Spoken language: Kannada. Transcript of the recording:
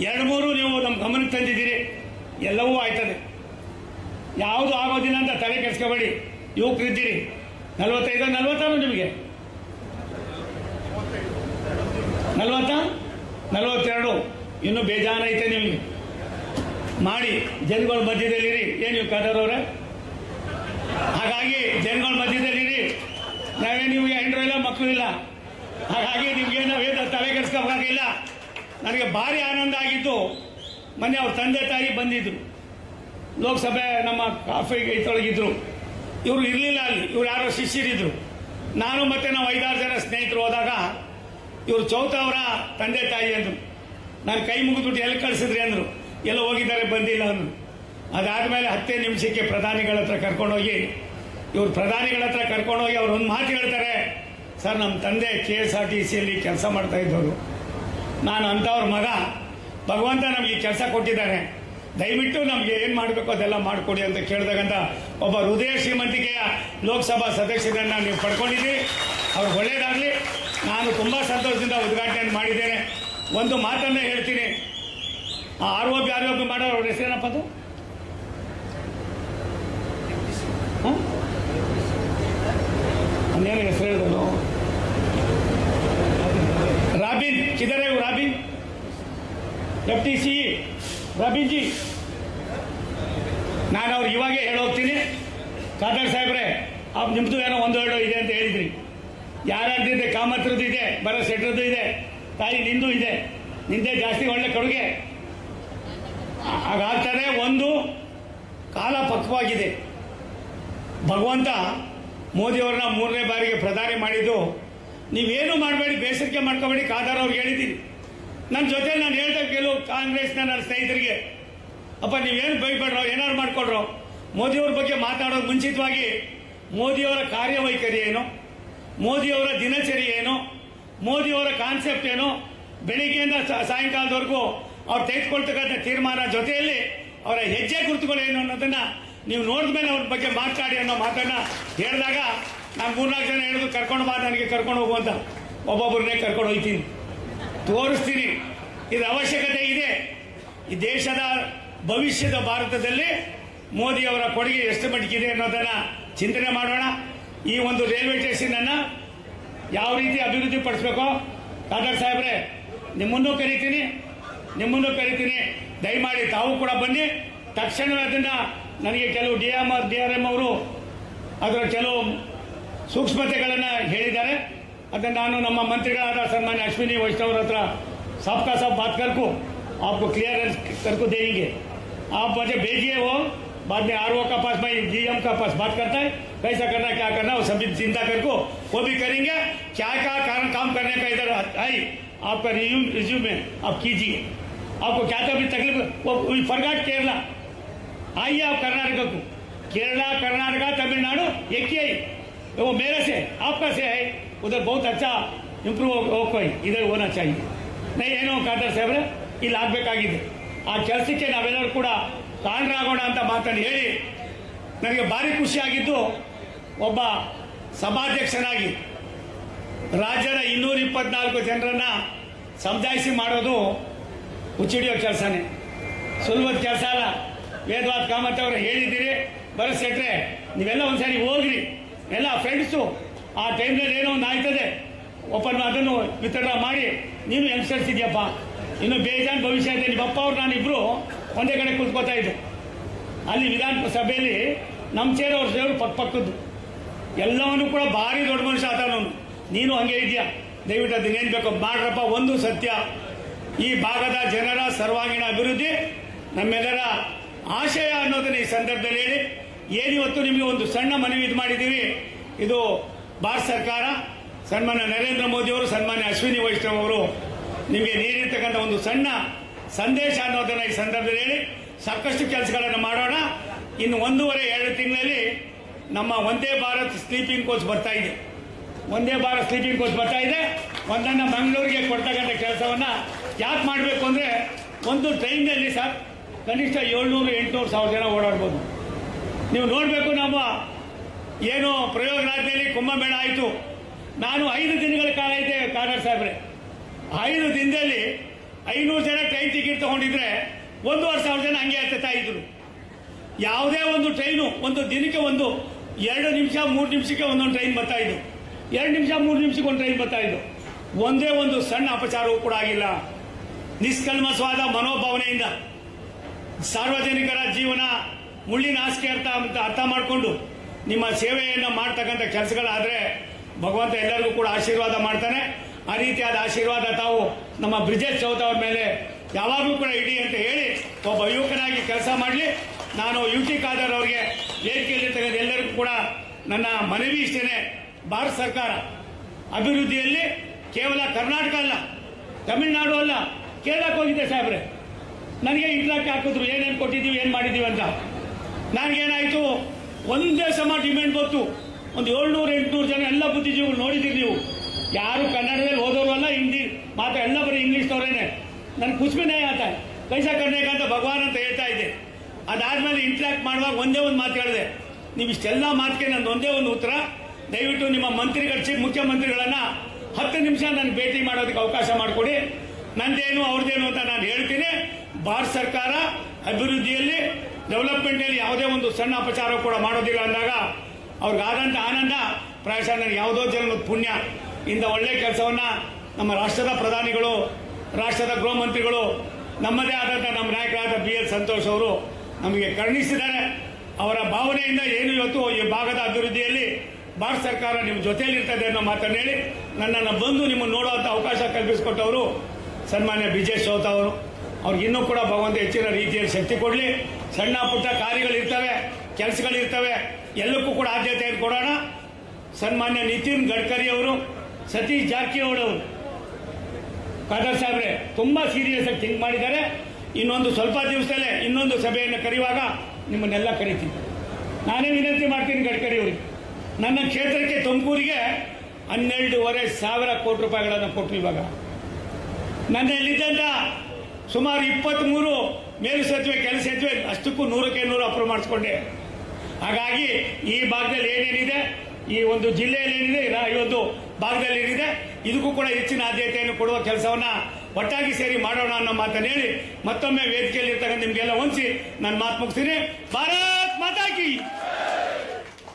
ಎರಡು ಮೂರು ನೀವು ನಮ್ಮ ಗಮನಕ್ಕೆ ತಂದಿದ್ದೀರಿ, ಎಲ್ಲವೂ ಆಯ್ತದೆ. ಯಾವುದು ಆಗೋದಿಲ್ಲ ಅಂತ ತಲೆ ಕೆಡಿಸ್ಕೋಬೇಡಿ. ಯುವಕರಿದ್ದೀರಿ ನಲ್ವತ್ತೈದು, ನಲ್ವತ್ತಾರು ನಿಮಗೆ? ನಲ್ವತ್ತ? ನಲವತ್ತೆರಡು. ಇನ್ನೂ ಬೇಜಾನ ಐತೆ ನಿಮಗೆ. ಮಾಡಿ, ಜನಗಳ ಮಧ್ಯದಲ್ಲಿರಿ. ಏನು ನೀವು ಕದರವ್ರೆ ಹಾಗಾಗಿ ಜನಗಳ ಮಧ್ಯದಲ್ಲಿರಿ. ನಾವೇ ನಿಮಗೆ ಹೆಂಡ್ರು ಇಲ್ಲ, ಮಕ್ಕಳು ಇಲ್ಲ. ಹಾಗಾಗಿ ನಿಮಗೆ ನಾವೇನು ತಲೆ ಕೆಡಿಸ್ಕೋಬೇಕಾಗಿಲ್ಲ ನನಗೆ ಭಾರಿ ಆನಂದ ಆಗಿತ್ತು. ಮೊನ್ನೆ ಅವ್ರ ತಂದೆ ತಾಯಿ ಬಂದಿದ್ರು. ಲೋಕಸಭೆ ನಮ್ಮ ಕಾಫಿಗೆ ಇತ್ತೊಳಗಿದ್ರು ಇವರು ಇರಲಿಲ್ಲ ಅಲ್ಲಿ. ಇವ್ರು ಯಾರೋ ಶಿಷ್ಯರಿದ್ರು. ನಾನು ಮತ್ತೆ ನಾವು ಐದಾರು ಜನ ಸ್ನೇಹಿತರು ಹೋದಾಗ ಇವರು ಚೌತ ಅವರ ತಂದೆ ತಾಯಿ ಅಂದರು. ನಾನು ಕೈ ಮುಗಿದ್ಬಿಟ್ಟು ಎಲ್ಲಿ ಕಳಿಸಿದ್ರಿ ಅಂದರು. ಎಲ್ಲ ಹೋಗಿದ್ದಾರೆ, ಬಂದಿಲ್ಲ ಅಂದರು. ಅದಾದಮೇಲೆ ಹತ್ತೇ ನಿಮಿಷಕ್ಕೆ ಪ್ರಧಾನಿಗಳ ಹತ್ರ ಕರ್ಕೊಂಡೋಗಿ, ಇವರು ಪ್ರಧಾನಿಗಳ ಹತ್ರ ಕರ್ಕೊಂಡೋಗಿ ಅವ್ರು ಒಂದು ಮಾತು ಹೇಳ್ತಾರೆ. ಸರ್, ನಮ್ಮ ತಂದೆ ಕೆ ಎಸ್ ಆರ್ ಟಿ ಸಿಯಲ್ಲಿ ಕೆಲಸ ಮಾಡ್ತಾ ಇದ್ದವರು. ನಾನು ಅಂಥವ್ರ ಮಗ. ಭಗವಂತ ನಮಗೆ ಕೆಲಸ ಕೊಟ್ಟಿದ್ದಾರೆ. ದಯವಿಟ್ಟು ನಮಗೆ ಏನು ಮಾಡಬೇಕು ಅದೆಲ್ಲ ಮಾಡಿಕೊಡಿ ಅಂತ ಕೇಳಿದಾಗಂತ ಒಬ್ಬ ಹೃದಯ ಶ್ರೀಮಂತಿಕೆಯ ಲೋಕಸಭಾ ಸದಸ್ಯರನ್ನು ನೀವು ಪಡ್ಕೊಂಡಿದ್ದೀರಿ. ಅವ್ರು ಒಳ್ಳೇದಾಗಲಿ. ನಾನು ತುಂಬ ಸಂತೋಷದಿಂದ ಉದ್ಘಾಟನೆ ಮಾಡಿದ್ದೇನೆ. ಒಂದು ಮಾತನ್ನು ಹೇಳ್ತೀನಿ. ಆರೋಪಿ ಆರೋಪಿ ಮಾಡೋರು ಅವ್ರ ಹೆಸರೇನಪ್ಪ ಅದು? ಅನ್ನೇನು ಹೆಸರು ಹೇಳಿದ್ರು ಎಫ್ ಟಿ ಸಿ ರಬೀಜಿ ನಾನು ಅವ್ರು ಇವಾಗೇ ಹೇಳೋಗ್ತೀನಿ ಖಾದರ್ ಸಾಹೇಬ್ರೆ ಅವ್ರು ನಿಮ್ದು ಏನೋ ಒಂದು ಎರಡು ಇದೆ ಅಂತ ಹೇಳಿದ್ರಿ. ಯಾರ್ಯಾರ್ದು ಇದೆ? ಕಾಮತ್ರದ್ದು ಇದೆ, ಬರೋ ಸೆಟ್ರದ್ದು ಇದೆ, ತಾಯಿ ನಿಂದು ಇದೆ. ನಿಂದೆ ಜಾಸ್ತಿ ಒಳ್ಳೆ ಕೊಡುಗೆ. ಹಾಗಾಗ್ತಾರೆ ಒಂದು ಕಾಲ ಪಕ್ವಾಗಿದೆ. ಭಗವಂತ ಮೋದಿಯವ್ರನ್ನ ಮೂರನೇ ಬಾರಿಗೆ ಪ್ರಧಾನಿ ಮಾಡಿದ್ದು. ನೀವೇನು ಮಾಡಬೇಡಿ, ಬೇಸರಿಕೆ ಮಾಡ್ಕೋಬೇಡಿ ಕಾದಾರ್ ಅವ್ರಿಗೆ ಹೇಳಿದ್ದೀನಿ. ನನ್ನ ಜೊತೆ ನಾನು ಹೇಳ್ದೆ ಕೆಲವು ಕಾಂಗ್ರೆಸ್ನ ನನ್ನ ಸ್ನೇಹಿತರಿಗೆ. ಅಪ್ಪ, ನೀವೇನು ಬೈಬೇಡ್ರೋ ಏನಾರು ಮಾಡ್ಕೊಡ್ರೋ? ಮೋದಿಯವ್ರ ಬಗ್ಗೆ ಮಾತಾಡೋದು ಮುಂಚಿತವಾಗಿ ಮೋದಿಯವರ ಕಾರ್ಯವೈಖರಿ ಏನು? ಮೋದಿಯವರ ದಿನಚರಿ ಏನು? ಮೋದಿಯವರ ಕಾನ್ಸೆಪ್ಟ್ ಏನು? ಬೆಳಿಗ್ಗೆಯಿಂದ ಸಾಯಂಕಾಲದವರೆಗೂ ಅವ್ರು ತೆಗೆದುಕೊಳ್ತಕ್ಕಂಥ ತೀರ್ಮಾನ ಜೊತೆಯಲ್ಲಿ ಅವರ ಹೆಜ್ಜೆ ಗುರುತುಗಳೇನು ಅನ್ನೋದನ್ನ ನೀವು ನೋಡಿದ ಮೇಲೆ ಅವ್ರ ಬಗ್ಗೆ ಮಾತಾಡಿ ಅನ್ನೋ ಮಾತನ್ನ ಹೇಳಿದಾಗ ನಾನು ಮೂರ್ನಾಲ್ಕು ಜನ ಹೇಳಿದ್ರು, ಕರ್ಕೊಂಡು ಬಾ, ನನಗೆ ಕರ್ಕೊಂಡು ಹೋಗುವಂತ ಒಬ್ಬೊಬ್ಬರನ್ನೇ ಕರ್ಕೊಂಡು ಹೋಗ್ತೀನಿ. ತೋರಿಸ್ತೀನಿ. ಇದು ಅವಶ್ಯಕತೆ ಇದೆ. ಈ ದೇಶದ ಭವಿಷ್ಯದ ಭಾರತದಲ್ಲಿ ಮೋದಿಯವರ ಕೊಡುಗೆ ಎಷ್ಟು ಮಟ್ಟಿಗಿದೆ ಅನ್ನೋದನ್ನ ಚಿಂತನೆ ಮಾಡೋಣ. ಈ ಒಂದು ರೈಲ್ವೆ ಸ್ಟೇಷನ್ ಅನ್ನ ಯಾವ ರೀತಿ ಅಭಿವೃದ್ಧಿ ಪಡಿಸ್ಬೇಕೋ? ಖಾದರ್ ಸಾಹೇಬ್ರೆ, ನಿಮ್ಮನ್ನೂ ಕರಿತೀನಿ. ನಿಮ್ಮನ್ನು ಕರಿತೀನಿ. ದಯಮಾಡಿ ತಾವು ಕೂಡ ಬನ್ನಿ. ತಕ್ಷಣವೇ ಅದನ್ನ ನನಗೆ ಕೆಲವು D M, D R M ಅವರು ಅದರ ಕೆಲವು ಸೂಕ್ಷ್ಮತೆಗಳನ್ನು ಹೇಳಿದ್ದಾರೆ. ಅದನ್ನು ನಾನು ನಮ್ಮ ಮಂತ್ರಿಗಳಾದ ಸನ್ಮಾನ್ಯ ಅಶ್ವಿನಿ ವೈಷ್ಣವ್ರ ಹತ್ರ सबका सब बात कर को आपको क्लियर कर को देंगे आप मुझे भेजिए वो बाद में आर का पास भाई जीएम का पास बात करता है कैसा करना क्या करना वो सभी चिंता कर को वो भी करेंगे क्या क्या कारण काम करने का इधर आई आपका रिज्यूम रिज्यूम में आप कीजिए आपको क्या क्या भी तकलीफ वो फरगाट केरला आइए आप कर्नाटक को केरला कर्नाटका तमिलनाडु एक ही है वो मेरे से आपका से है उधर बहुत अच्छा इंप्रूव हो कोई इधर होना चाहिए नहीं ಏನೋ ಖಾದರ್ ಸಾಹೇಬ್ರೆ ಇಲ್ಲಿ ಆಗ್ಬೇಕಾಗಿದೆ ಆ ಕೆಲಸಕ್ಕೆ ನಾವೆಲ್ಲರೂ ಕೂಡ ಕಾರಣರಾಗೋಣ ಅಂತ ಮಾತನ್ನು ಹೇಳಿ ನನಗೆ ಭಾರಿ ಖುಷಿಯಾಗಿದ್ದು ಒಬ್ಬ ಸಭಾಧ್ಯಕ್ಷನಾಗಿ ರಾಜ್ಯದ ಇನ್ನೂರ ಇಪ್ಪತ್ನಾಲ್ಕು ಜನರನ್ನ ಸಮಜಾಯಿಸಿ ಮಾಡೋದು ಹುಚ್ಚಿಡಿಯೋ ಕೆಲಸನೇ ಸುಲಭದ ಕೆಲಸ ಅಲ್ಲ ವೇದವಾದ ಕಾಮತ್ ಅವರು ಹೇಳಿದ್ದೀರಿ ಬರೋ ಸೆಟ್ರೆ ನೀವೆಲ್ಲ ಒಂದ್ಸರಿ ಹೋಗ್ರಿ ಎಲ್ಲ ಫ್ರೆಂಡ್ಸು ಆ ಟೈಮ್ನಲ್ಲಿ ಏನೋ ಒಂದು ಆಯ್ತದೆ. ಓಪನ್ ಅದನ್ನು ವಿತರಣೆ ಮಾಡಿ, ನೀನು ಯಂಗ್ಸ್ಟರ್ಸ್ ಇದೆಯಪ್ಪ. ಇನ್ನು ಬೇಜಾನ್ ಭವಿಷ್ಯ ಇದೆ. ನಿಮ್ಮ ಅಪ್ಪ ಅವ್ರು ನಾನಿಬ್ರು ಒಂದೇ ಕಡೆ ಕೂತ್ಕೋತಾ ಇದ್ದೆ. ಅಲ್ಲಿ ವಿಧಾನ ಸಭೆಯಲ್ಲಿ ನಮ್ಮ ಚೇರ್ ಅವ್ರ ಸೇವರು ಪಕ್ಕ ಪಕ್ಕದ್ದು. ಎಲ್ಲವನ್ನೂ ಕೂಡ ಭಾರಿ ದೊಡ್ಡ ಮನುಷ್ಯ ಆತನವನು ನೀನು ಹಂಗೆ ಇದೆಯಾ? ದಯವಿಟ್ಟು ಅದನ್ನೇನು ಬೇಕು ಮಾಡ್ರಪ್ಪ, ಒಂದು ಸತ್ಯ. ಈ ಭಾಗದ ಜನರ ಸರ್ವಾಂಗೀಣ ಅಭಿವೃದ್ಧಿ ನಮ್ಮೆಲ್ಲರ ಆಶಯ ಅನ್ನೋದನ್ನ ಈ ಸಂದರ್ಭದಲ್ಲಿ ಹೇಳಿ ಏನಿವತ್ತು ನಿಮಗೆ ಒಂದು ಸಣ್ಣ ಮನವಿ ಇದು ಮಾಡಿದ್ದೀವಿ ಇದು ಭಾರತ ಸರ್ಕಾರ, ಸನ್ಮಾನ್ಯ ನರೇಂದ್ರ ಮೋದಿ ಅವರು, ಸನ್ಮಾನ್ಯ ಅಶ್ವಿನಿ ವೈಷ್ಣವ್ ಅವರು ನಿಮಗೆ ನೀಡಿರ್ತಕ್ಕಂಥ ಒಂದು ಸಣ್ಣ ಸಂದೇಶ ಅನ್ನೋದನ್ನ ಈ ಸಂದರ್ಭದಲ್ಲಿ ಹೇಳಿ, ಸಾಕಷ್ಟು ಕೆಲಸಗಳನ್ನು ಮಾಡೋಣ. ಇನ್ನು ಒಂದೂವರೆ, ಎರಡು ತಿಂಗಳಲ್ಲಿ ನಮ್ಮ ಒಂದೇ ಭಾರತ್ ಸ್ಲೀಪಿಂಗ್ ಕೋಚ್ ಬರ್ತಾ ಇದೆ. ಒಂದೇ ಭಾರತ್ ಸ್ಲೀಪಿಂಗ್ ಕೋಚ್ ಬರ್ತಾ ಇದೆ. ಒಂದನ್ನ ಮಂಗಳೂರಿಗೆ ಕೊಡ್ತಕ್ಕಂಥ ಕೆಲಸವನ್ನ ಯಾಕೆ ಮಾಡಬೇಕು ಅಂದ್ರೆ, ಒಂದು ಟ್ರೈನ್ನಲ್ಲಿ ಸರ್, ಕನಿಷ್ಠ ಏಳ್ನೂರು, ಎಂಟುನೂರು ಸಾವಿರ ಜನ ಓಡಾಡ್ಬೋದು. ನೀವು ನೋಡಬೇಕು ನಮ್ಮ ಏನು ಪ್ರಯೋಗರಾಜ್ಯದಲ್ಲಿ ಕುಂಭಮೇಳ ಆಯಿತು. ನಾನು ಐದು ದಿನಗಳ ಕಾಲ ಇದ್ದೆ ಕಾದರ್ ಸಾಹೇಬ್ರೆ. ಐದು ದಿನದಲ್ಲಿ ಐನೂರು ಜನ ಟ್ರೈನ್ ಟಿಕೆಟ್ ತಗೊಂಡಿದ್ರೆ ಒಂದೂವರೆ ಸಾವಿರ ಜನ ಹಂಗೆ ಹತ್ತುತ್ತಾ ಇದ್ರು. ಯಾವುದೇ ಒಂದು ಟ್ರೈನು ಒಂದು ದಿನಕ್ಕೆ ಒಂದು ಎರಡು ನಿಮಿಷ, ಮೂರು ನಿಮಿಷಕ್ಕೆ ಒಂದೊಂದು ಟ್ರೈನ್ ಬರ್ತಾ ಇದ್ದು ಎರಡು ನಿಮಿಷ, ಮೂರು ನಿಮಿಷಕ್ಕೆ ಒಂದು ಟ್ರೈನ್ ಬರ್ತಾ ಇದ್ದು ಒಂದೇ ಒಂದು ಸಣ್ಣ ಅಪಚಾರವೂ ಕೂಡ ಆಗಿಲ್ಲ. ನಿಷ್ಕಲ್ಮಸವಾದ ಮನೋಭಾವನೆಯಿಂದ ಸಾರ್ವಜನಿಕರ ಜೀವನ ಮುಳ್ಳಿನ ಆಸ್ಕೆ ಅರ್ಥ ಅಂತ ಅರ್ಥ ಮಾಡಿಕೊಂಡು ನಿಮ್ಮ ಸೇವೆಯನ್ನು ಮಾಡ್ತಕ್ಕಂಥ ಕೆಲಸಗಳಾದರೆ ಭಗವಂತ ಎಲ್ಲರಿಗೂ ಕೂಡ ಆಶೀರ್ವಾದ ಮಾಡ್ತಾನೆ. ಆ ರೀತಿಯಾದ ಆಶೀರ್ವಾದ ತಾವು ನಮ್ಮ ಬ್ರಿಜೇಶ್ ಚೌತ ಅವ್ರ ಮೇಲೆ ಯಾವಾಗಲೂ ಕೂಡ ಇಡಿ ಅಂತ ಹೇಳಿ ಒಬ್ಬ ಯುವಕನಾಗಿ ಕೆಲಸ ಮಾಡಲಿ. ನಾನು ಯು ಟಿ ಖಾದರ್ ಅವರಿಗೆ ತೆಗೆದು ಎಲ್ಲರಿಗೂ ಕೂಡ ನನ್ನ ಮನವಿ ಇಷ್ಟೇನೆ. ಭಾರತ ಸರ್ಕಾರ ಅಭಿವೃದ್ಧಿಯಲ್ಲಿ ಕೇವಲ ಕರ್ನಾಟಕ ಅಲ್ಲ, ತಮಿಳುನಾಡು ಅಲ್ಲ, ಕೇರಳಕ್ಕೆ ಹೋಗಿದ್ದೆ ಸಾಹೇಬ್ರೆ. ನನಗೆ ಇಂಟ್ರಾಕ್ಟ್ ಹಾಕಿದ್ರು, ಏನೇನು ಕೊಟ್ಟಿದ್ದೀವಿ, ಏನು ಮಾಡಿದ್ದೀವಿ ಅಂತ. ನನಗೇನಾಯಿತು? ಒಂದೇ ಸಮ ಡಿಮ್ಯಾಂಡ್ ಗೊತ್ತು. ಒಂದು ಏಳ್ನೂರು, ಎಂಟುನೂರು ಜನ ಎಲ್ಲ ಬುದ್ಧಿಜೀವಿಗಳು ನೋಡಿದ್ದೀರಿ ನೀವು. ಯಾರು ಕನ್ನಡದಲ್ಲಿ ಓದೋರು ಅಲ್ಲ, ಹಿಂದಿ ಮಾತ್ರ ಎಲ್ಲ ಬರೀ ಇಂಗ್ಲೀಷ್ನವರೇನೆ. ನನ್ನ ಕುಸ್ಮಿನೇ ಆತ ಕೈಸ ಕರ್ನೇಕ ಅಂತ ಭಗವಾನ್ ಅಂತ ಹೇಳ್ತಾ ಇದ್ದೆ. ಅದಾದ್ಮೇಲೆ ಇಂಟ್ರಾಕ್ಟ್ ಮಾಡುವಾಗ ಒಂದೇ ಒಂದು ಮಾತು ಹೇಳಿದೆ. ನೀವು ಇಷ್ಟೆಲ್ಲ ಮಾತಿಗೆ ನನ್ನ ಒಂದೇ ಒಂದು ಉತ್ತರ. ದಯವಿಟ್ಟು ನಿಮ್ಮ ಮಂತ್ರಿಗಳಿಸಿ ಮುಖ್ಯಮಂತ್ರಿಗಳನ್ನ ಹತ್ತು ನಿಮಿಷ ನಾನು ಭೇಟಿ ಮಾಡೋದಕ್ಕೆ ಅವಕಾಶ ಮಾಡಿಕೊಡಿ. ನಂದೇನು ಅವ್ರದ್ದೇನು ಅಂತ ನಾನು ಹೇಳ್ತೀನಿ. ಭಾರತ ಸರ್ಕಾರ ಅಭಿವೃದ್ಧಿಯಲ್ಲಿ ಡೆವಲಪ್ಮೆಂಟಲ್ಲಿ ಯಾವುದೇ ಒಂದು ಸಣ್ಣ ಅಪಚಾರ ಕೂಡ ಮಾಡೋದಿಲ್ಲ ಅಂದಾಗ ಅವ್ರಿಗಾದಂಥ ಆನಂದ, ಪ್ರಾಯಶಃ ನನಗೆ ಯಾವುದೋ ಜನ್ಮದ ಪುಣ್ಯ. ಇಂಥ ಒಳ್ಳೆ ಕೆಲಸವನ್ನ ನಮ್ಮ ರಾಷ್ಟ್ರದ ಪ್ರಧಾನಿಗಳು, ರಾಷ್ಟ್ರದ ಗೃಹ ಮಂತ್ರಿಗಳು, ನಮ್ಮದೇ ಆದಂಥ ನಮ್ಮ ನಾಯಕರಾದ ಬಿ ಎಲ್ ಸಂತೋಷ್ ಅವರು ನಮಗೆ ಕರುಣಿಸಿದ್ದಾರೆ. ಅವರ ಭಾವನೆಯಿಂದ ಏನು ಇವತ್ತು ಈ ಭಾಗದ ಅಭಿವೃದ್ಧಿಯಲ್ಲಿ ಭಾರತ ಸರ್ಕಾರ ನಿಮ್ಮ ಜೊತೆಯಲ್ಲಿ ಇರ್ತದೆ ಅನ್ನೋ ಮಾತನ್ನು ಹೇಳಿ ನನ್ನನ್ನು ಬಂದು ನಿಮ್ಮನ್ನು ನೋಡುವಂಥ ಅವಕಾಶ ಕಲ್ಪಿಸಿಕೊಟ್ಟವರು ಸನ್ಮಾನ್ಯ ಬಿಜಯ್ ಶೋತ್ ಅವರು. ಅವ್ರಿಗೆ ಇನ್ನೂ ಕೂಡ ಭಗವಂತ ಹೆಚ್ಚಿನ ರೀತಿಯಲ್ಲಿ ಶಕ್ತಿ ಕೊಡಲಿ. ಸಣ್ಣ ಪುಟ್ಟ ಕಾರ್ಯಗಳಿರ್ತವೆ, ಕೆಲಸಗಳಿರ್ತವೆ, ಎಲ್ಲಕ್ಕೂ ಕೂಡ ಆದ್ಯತೆಯನ್ನು ಕೊಡೋಣ. ಸನ್ಮಾನ್ಯ ನಿತಿನ್ ಗಡ್ಕರಿ ಅವರು, ಸತೀಶ್ ಜಾರಕಿಹೊಳಿ ಅವರು. ಖಾದರ್ ಸಾಹೇಬ್ರೆ, ತುಂಬಾ ಸೀರಿಯಸ್ ಆಗಿ ಥಿಂಕ್ ಮಾಡಿದ್ದಾರೆ. ಇನ್ನೊಂದು ಸ್ವಲ್ಪ ದಿವಸದಲ್ಲೇ ಇನ್ನೊಂದು ಸಭೆಯನ್ನು ಕರೆಯುವಾಗ ನಿಮ್ಮನ್ನೆಲ್ಲ ಕರಿತೀನಿ. ನಾನೇ ವಿನಂತಿ ಮಾಡ್ತೀನಿ ಗಡ್ಕರಿ ಅವರಿಗೆ. ನನ್ನ ಕ್ಷೇತ್ರಕ್ಕೆ ತುಮಕೂರಿಗೆ ಹನ್ನೆರಡೂವರೆ ಸಾವಿರ ಕೋಟಿ ರೂಪಾಯಿಗಳನ್ನು ಕೊಟ್ಟು ಇವಾಗ. ನನ್ನಲ್ಲಿದ್ದಂಥ ಸುಮಾರು ಇಪ್ಪತ್ತ್ಮೂರು ಮೇಲು ಸೇತುವೆ, ಕೆಲ ಸೇತುವೆ ಅಷ್ಟಕ್ಕೂ ನೂರಕ್ಕೆ ನೂರು ಅಪ್ರೂವ್ ಮಾಡಿಸ್ಕೊಂಡೆ. ಹಾಗಾಗಿ ಈ ಭಾಗದಲ್ಲಿ ಏನೇನಿದೆ, ಈ ಒಂದು ಜಿಲ್ಲೆಯಲ್ಲಿ ಏನಿದೆ ಈ ಒಂದು ಭಾಗದಲ್ಲಿ ಏನಿದೆ ಇದಕ್ಕೂ ಕೂಡ ಹೆಚ್ಚಿನ ಆದ್ಯತೆಯನ್ನು ಕೊಡುವ ಕೆಲಸವನ್ನ ಒಟ್ಟಾಗಿ ಸೇರಿ ಮಾಡೋಣ ಅನ್ನೋ ಮಾತನ್ನು ಹೇಳಿ ಮತ್ತೊಮ್ಮೆ ವೇದಿಕೆಯಲ್ಲಿರ್ತಕ್ಕಂಥ ನಿಮಗೆಲ್ಲ ಹೊಂದಿಸಿ ನಾನು ಮಾತು ಮುಗಿಸ್ತೀನಿ. ಭಾರತ್ ಮಾತಾ ಕಿ!